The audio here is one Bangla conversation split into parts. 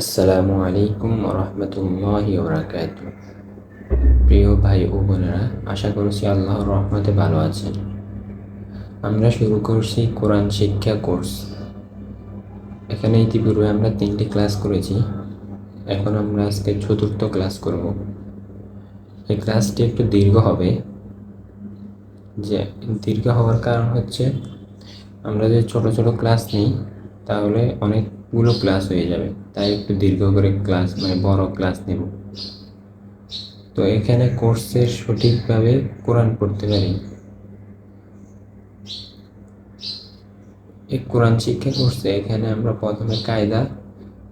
আসসালামু আলাইকুম রহমতুল্লাহি ওবরাকাত প্রিয় ভাই ও বোনেরা, আশা করছি আল্লাহ রহমতে ভালো আছেন। আমরা শুরু করছি কোরআন শিক্ষা কোর্স। এখানে ইতিপূর্বে আমরা তিনটি ক্লাস করেছি। এখন আমরা আজকে চতুর্থ ক্লাস করব। এই ক্লাসটি একটু দীর্ঘ হবে। যে দীর্ঘ হওয়ার কারণ হচ্ছে, আমরা যে ছোট ছোট ক্লাস নিই, তাহলে অনেকগুলো ক্লাস হয়ে যাবে। তাই একটু দীর্ঘ করে ক্লাস মানে বড় ক্লাস নেব। তো এখানে কোর্সের সঠিকভাবে কোরআন পড়তে পারি। এই কোরআন শিক্ষা কোর্সে এখানে আমরা প্রথমে কায়দা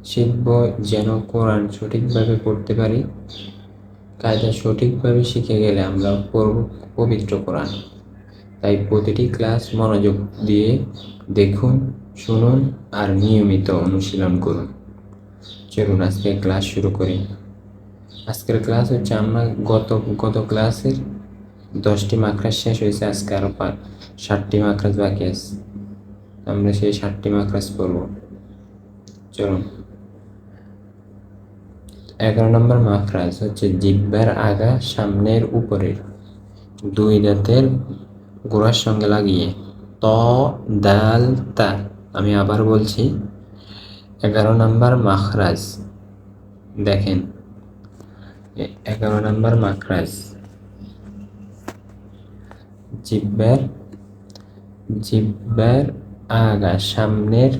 শিখব যেন কোরআন সঠিকভাবে পড়তে পারি। কায়দা সঠিকভাবে শিখে গেলে আমরা পড়ব পবিত্র কোরআন। তাই প্রতিটি ক্লাস মনোযোগ দিয়ে দেখুন, শুনুন আর নিয়মিত অনুশীলন করুন। চলুন আজকে ক্লাস শুরু করি। আজকের ক্লাস হচ্ছে আমরা গত গত ক্লাসের দশটি মাকড়াস শেষ হয়েছে, আজকে আরও ষাটটি মাকড়াস বাকি আছে। আমরা সেই ষাটটি মাকড়াস পড়ব। চলুন। এগারো নম্বর মাকড়াস হচ্ছে জিব্বার আগা সামনের উপরের। দুই দাঁতের গোড়ার সঙ্গে লাগিয়ে। ত, দাল, তা। আমি আবার বলছি এগারো নম্বর মাখরাজ। দেখেন এগারো নম্বর মাখরাজ। জিব্বার জিব্বার আগা সামনের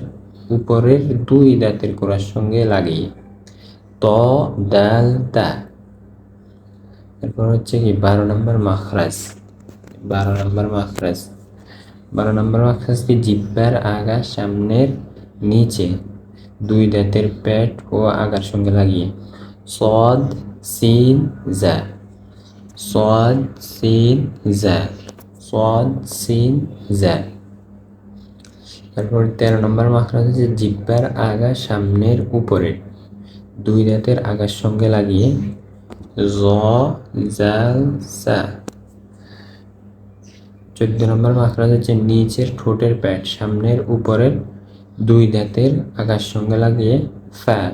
উপরের দুই দাঁতের গোড়ার সঙ্গে লাগিয়ে ত, দাল, তা। এরপর হচ্ছে কি, বারো নম্বর মাখরাজ। বারো নম্বর মাখরাজ। বারো নম্বর মাখরাজ কি জিব্বার আগা সামনের নিচে। দুই দাঁতের পেট ও আগার সঙ্গে লাগিয়ে। সদ, সিন, জা। সদ, সিন, জা। সদ, সিন, জা। তারপর তেরো নম্বর মাখরাজ হচ্ছে জিব্বার আগা সামনের উপরে। দুই দাঁতের আগার সঙ্গে লাগিয়ে। জ, জাল, সা। চোদ্দ নম্বর মাখরাজ হচ্ছে নিচের ঠোঁটের প্যাট সামনের উপরের দুই দাঁতের আগার সঙ্গে লাগিয়ে ফ্যা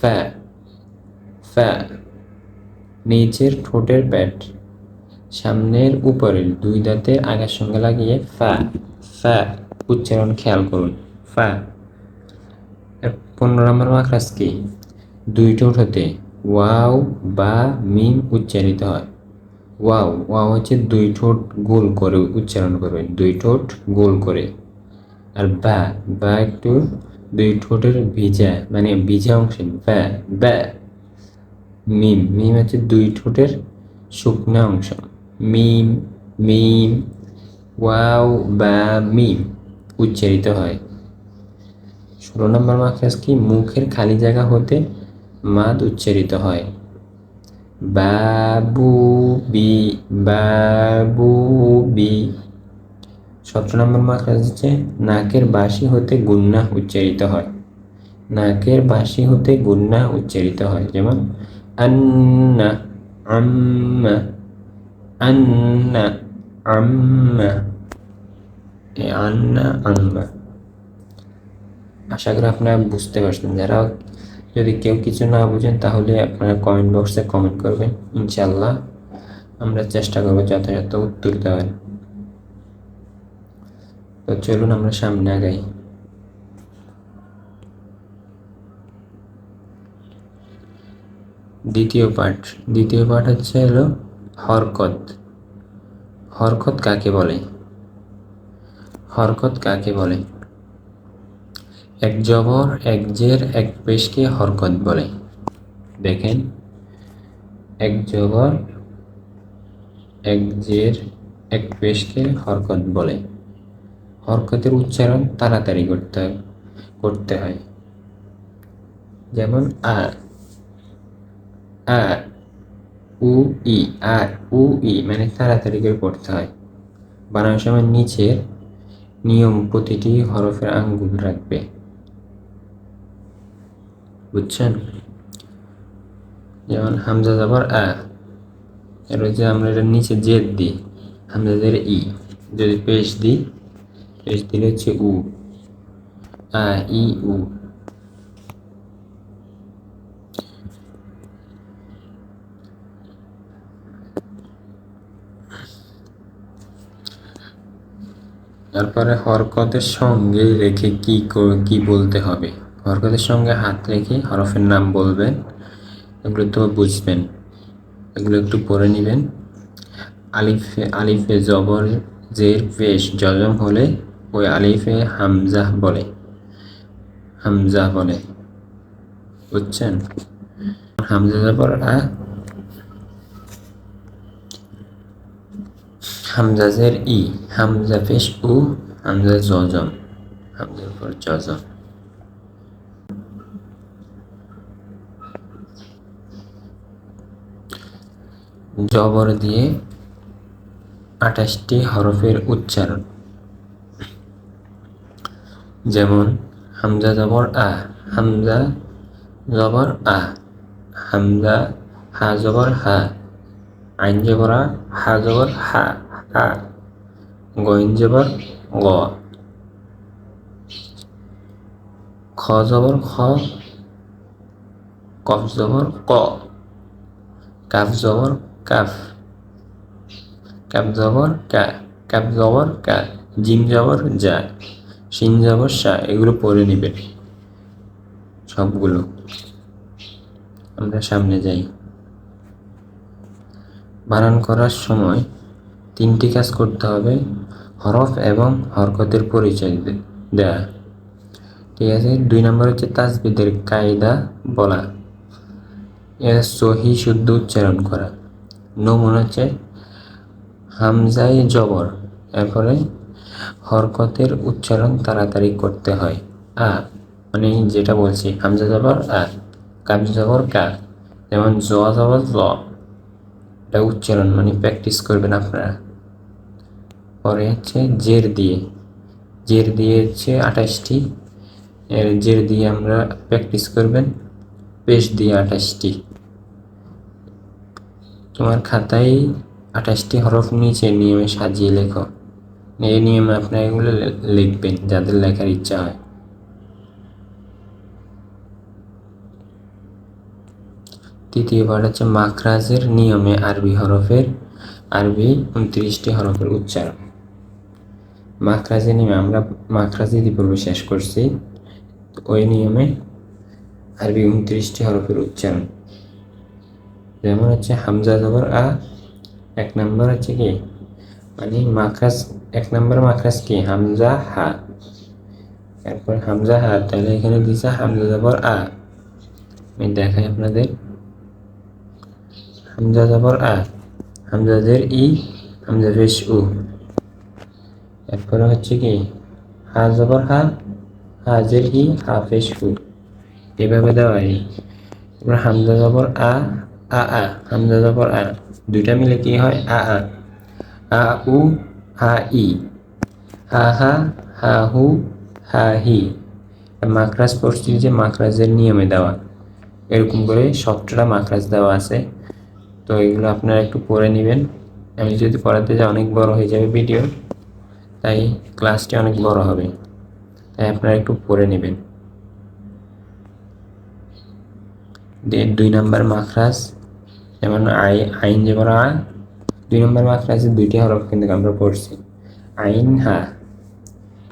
ফ্যা ফ্যা নিচের ঠোঁটের প্যাট সামনের উপরের দুই দাঁতের আগার সঙ্গে লাগিয়ে ফ্যা ফ্যা উচ্চারণ খেয়াল করুন ফ্যা পনেরো নম্বর মাখরাজ কি? দুই ঠোঁট হতে ওয়াও, বা, মিম উচ্চারিত হয়। ওয়াও ওয়াও হচ্ছে দুই ঠোঁট গোল করে উচ্চারণ করবেন, দুই ঠোঁট গোল করে। আর বা বা একটু দুই ঠোঁটের ভিজা মানে ভিজা অংশ ব্যা ব্যা মিম মিম হচ্ছে দুই ঠোঁটের শুকনা অংশ। মিম মিম, ওয়াও, বা, মিম উচ্চারিত হয়। ষোলো নম্বর মাখরাজ কি? মুখের খালি জায়গা হতে মাদ উচ্চারিত হয়। বাবু বি বাবু বি। সতেরো নম্বর মাখরাজ হচ্ছে নাকের বাসি হতে গুন্না উচ্চারিত হয়। নাকের বাসি হতে গুন্না উচ্চারিত হয়। যেমন, আন্না, আম্মা আন্না আম্মা আন্না, আম্মা। আশা করি আপনারা বুঝতে পারছেন। যারা যদি কেউ কিছু না বুঝেন, তাহলে আপনারা কমেন্ট বক্সে কমেন্ট করবেন। ইনশাল্লাহ আমরা চেষ্টা করব যথাযথ উত্তর দেওয়ার। তো চলুন আমরা সামনে আগাই। দ্বিতীয় পাঠ। দ্বিতীয় পাঠ হচ্ছে হলো হরকত। হরকত কাকে বলে? হরকত কাকে বলে? এক জবর, এক জের, এক পেশকে হরকত বলে। দেখেন, এক জবর, এক জের, এক পেশকে হরকত বলে। হরকতের উচ্চারণ তাড়াতাড়ি করতে হয় করতে হয়। যেমন আ আ, উ, ই, আর, উ, ই মানে তাড়াতাড়ি করে পড়তে হয়। বানানোর সময় নিচের নিয়ম প্রতিটি হরফের আঙ্গুল রাখবে। বুঝছেন? যেমন হামজা যাবার আ, এর যে আমরা এটা নিচে জেদ দিই হামজা জের ই। যদি পেশ দিই শেষ দিলে হচ্ছে উ ই উ তারপরে হরকতের সঙ্গে রেখে কি কি বলতে হবে? হরকতের সঙ্গে হাত রেখে হরফের নাম বলবেন, এগুলো তো বুঝবেন। এগুলো একটু পড়ে নেবেন। আলিফে আলিফে জবর, জের পেশ জজম হলে ওই আলিফে হামজাহ বলে। হামজা বলে। বুঝছেন? হামজা জবর আ হামজাজের ই হামজা পেশ উ হামজা জজম। হামজার পর জজম। জবর দিয়ে আঠাশটি হরফের উচ্চারণ। যেমন হামজা জবর আ, হামজা জবর আ, হামজা হা জবর হা, আইন জবর হা জবর হা হা, গইন জবর গ। খ জবর খ, কফ জবর ক, কাফ জবর কাফ কাপ জবর কা কাপ জবর কা, জিম জবর যা শিন জবর সা এগুলো পড়ে নেবেন সবগুলো। আমরা সামনে যাই। বানান করার সময় তিনটি কাজ করতে হবে, হরফ এবং হরকতের পরিচয় দেয়া। ঠিক আছে, দুই নম্বর হচ্ছে তাজবিদের কায়দা বলা। সহি শুদ্ধ উচ্চারণ করা। নমুনা হচ্ছে হামজাই জবর, এরপরে হরকতের উচ্চারণ তাড়াতাড়ি করতে হয়। আ মানে যেটা বলছি, হামজা জবর, আ কাব জবর, কা, যেমন জ, জবর জ এটা উচ্চারণ মানে প্র্যাকটিস করবেন আপনারা। পরে হচ্ছে জের দিয়ে জের দিয়ে হচ্ছে আঠাশটি জের দিয়ে আমরা প্র্যাকটিস করবেন, পেশ দিয়ে আঠাশটি। তোমার খাতায় আঠাশটি হরফ নিচে নিয়মে সাজিয়ে লেখো। এই নিয়মে আপনারা এগুলো লিখবেন যাদের লেখার ইচ্ছা হয়। তৃতীয় পাঠ হচ্ছে মাখরাজের নিয়মে আরবি হরফের, আরবি উনত্রিশটি হরফের উচ্চারণ। মাখরাজের নিয়মে আমরা মাখরাজ ইতিপূর্বে শেষ করছি। ওই নিয়মে আরবি উনত্রিশটি হরফের উচ্চারণ। যেমন হচ্ছে হামজা জবর আ, এক নম্বর হচ্ছে কি? মানে মাখরাজ এক নম্বর মাখরাজ কি? হামজা, হা। এরপর হামজা, হা। তাহলে এখানে দিছে হামজা জবর, আ। আমি দেখাই আপনাদের। হামজা জবর, আ। হামজাদের ই। হামজা পেশ উ। এরপরে হচ্ছে কি? হা জবর, হা। হাজের ই। হা পেশ উ। এভাবে দেওয়া হয়। হামজা জবর, আ। আ আ। হামজা জবর, আ। দুইটা মিলে কি হয়? আ আ। আ, উ। হা ই হা হা হা হু হা হি মাকরাজ পড়ছি যে মাকরাজের নিয়মে দেওয়া। এরকম করে সবটা মাকরাজ দেওয়া আছে। তো এগুলো আপনারা একটু পড়ে নেবেন। আমি যদি পড়াতে যাই, অনেক বড় হয়ে যাবে ভিডিও তাই ক্লাসটি অনেক বড় হবে। তাই আপনারা একটু পড়ে নেবেন। দুই নাম্বার মাখরাজ যেমন আই, আইন যেমন আ দুই নম্বর মাখরাজে দুইটি হরফ কিন্তু আমরা পড়ছি। আইন, হা।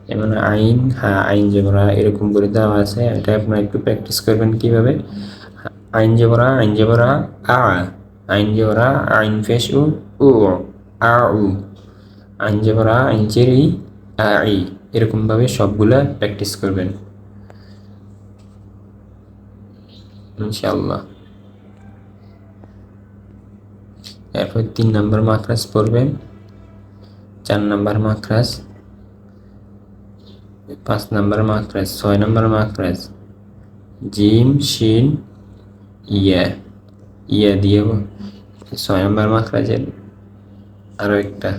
যেমন আইন, হা আইন জেবরা এরকম করে দেওয়া আছে। এটা আপনারা একটু প্র্যাকটিস করবেন কীভাবে? আইন জেবরা আইন জেবরা আ। আইন জেবরা আইন ফেস উ উ, আ, উ। আইন জেবরা আইন চেরি, আ, ই। এরকমভাবে সবগুলা প্র্যাকটিস করবেন। ইনশাআল্লাহ। এরপর তিন নম্বর মাখরাজ পড়বেন। চার নম্বর মাখরাজ পাঁচ নম্বর মাখরাজ ছয় নম্বর মাখরাজ জিম, শিন, ইয়া ইয়া দিয়ে ছয় নম্বর মাখরাজের আরও একটা।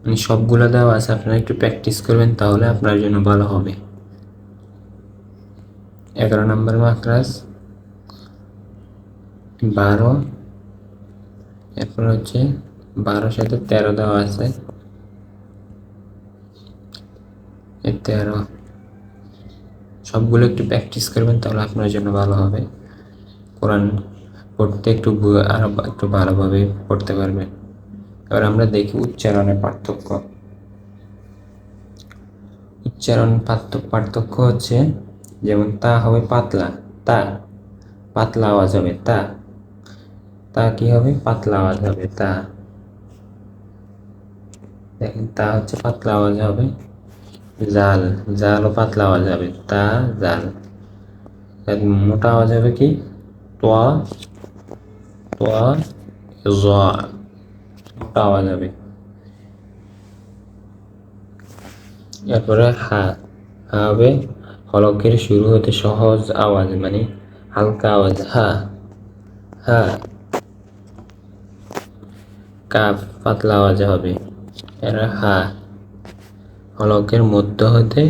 মানে সবগুলো দেওয়া আছে, আপনারা একটু প্র্যাকটিস করবেন, তাহলে আপনার জন্য ভালো হবে। এগারো নম্বর মাখরাজ বারো, এরপর হচ্ছে বারোর সাথে তেরো দেওয়া আছে। তেরো। সবগুলো একটু প্র্যাকটিস করবেন, তাহলে আপনার জন্য ভালো হবে। কোরআন পড়তে একটু ভু- আরও বা- একটু ভালোভাবে পড়তে পারবেন। এবার আমরা দেখি উচ্চারণের পার্থক্য। উচ্চারণ পার্থ- পার্থক্য হচ্ছে যেমন, তা হবে পাতলা, তা, পাতলা আওয়াজ হবে, তা। তা কি হবে? পাতলা আওয়াজ হবে, তা। দেখেন, তা হচ্ছে পাতলা আওয়াজ হবে। জাল, জালও পাতলা আওয়াজ হবে। তা, জাল। মোটা আওয়াজ হবে কি? তোয়া তোয়া মোটা আওয়াজ হবে। এরপরে হা হা হবে। হলকের শুরু হতে সহজ আওয়াজ মানে হালকা আওয়াজ। হা হা। কাফ পাতলা আওয়াজ হবে। এর হা হলকের মধ্য হতে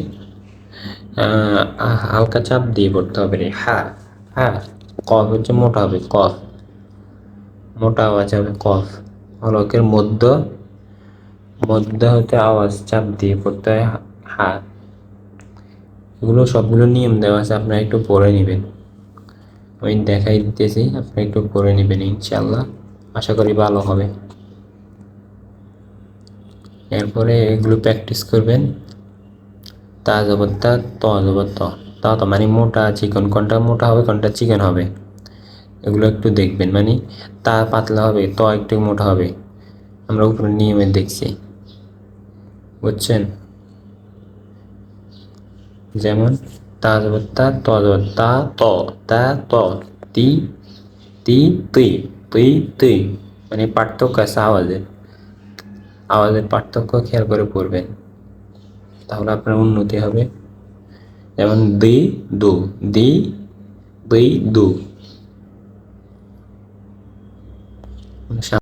হালকা চাপ দিয়ে পড়তে হবে রে। হা হা কফ হচ্ছে মোটা হবে কফ মোটা আওয়াজ হবে কফ হলকের মধ্য মধ্য হতে আওয়াজ, চাপ দিয়ে পড়তে হয়, হা। এগুলো সবগুলো নিয়ম দেওয়া আছে, আপনারা একটু পড়ে নেবেন। আমি দেখাই দিতেছি, আপনারা একটু পড়ে নেবেন ইনশাল্লাহ আশা করি ভালো হবে। এরপরে এগুলো প্র্যাকটিস করবেন। তা জবর তা, ত জবর ত। তা মানে মোটা চিকন, কোনটা মোটা হবে, কোনটা চিকন হবে, এগুলো একটু দেখবেন। মানে তা পাতলা হবে, ত একটু মোটা হবে। আমরা উপরে নিয়মে দেখছি। বুঝছেন? যেমন তা জবর তা, ত জবর তা, ত তা, ত, তি তি তুই তুই তুই মানে পার্থক্য আছে আওয়াজের আওয়াজের পার্থক্য খেয়াল করে পড়বেন। তাহলে আপনার উন্নতি হবে। যেমন দি, দু। দি দুই দু।